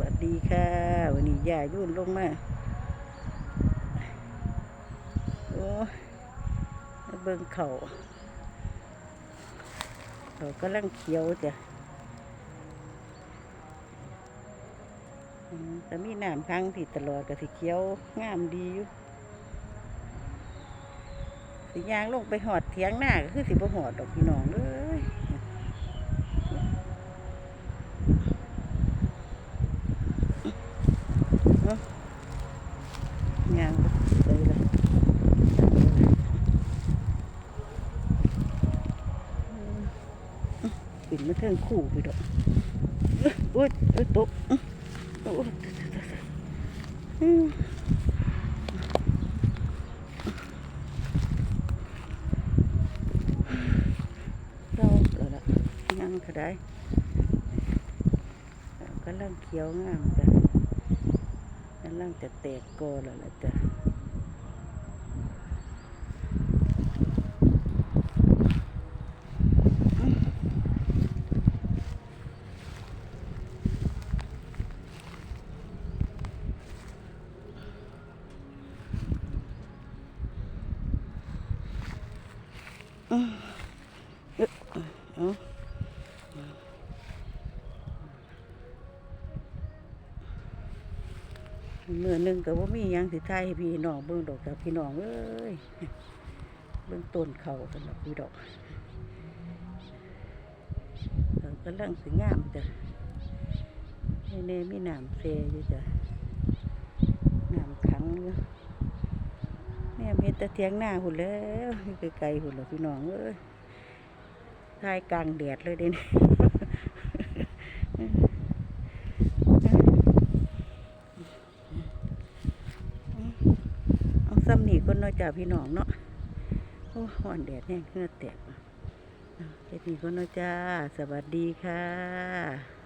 วัสดีค่ะ วันนี้ยายุ่นลงมาโอ้เบิ่งเขาเขากำลังเขียวจ้ะแต่มีน้ำค้างที่ตลอดก็สิเขียวงามดีอยู่สิยางลงไปหอดเถียงหน้าก็คือสิบ่หอดดอกพี่น้องเลย งานเลยเลย ปิดมาเทิงคู่ไปดอกโอ้ยโอ้ยตกโอ้ยอืมเราก็ละยังก็ได้กำลังเขียวงามจ้ะกำลังจะแตกกอแล้วล่ะจ้ะ เมื่อหนึงก็ว่ามียังสิทยพี่น้องเบิ่งดอกกับพี่น้องเอ้ยเบิ่งต้นเขากันดอกพี่ดอกกำลังสิงามจ้ะแน่ๆมีน้ำเซอยู่จ้ะน้ำขังอยู่ แม่เห็นแตะเทียงหน้าหุ่นแล้วไกลๆหุ่นแล้วพี่น้องเอ้ยทายกลางแดดเลยเด่นเอาซ้ำหนีก็น้อยจ่าพี่น้องเนาะโอ้หอนแดดแห้งเหงือแตกเอาแค่นี้ก็น้อยจ้า สวัสดีค่ะ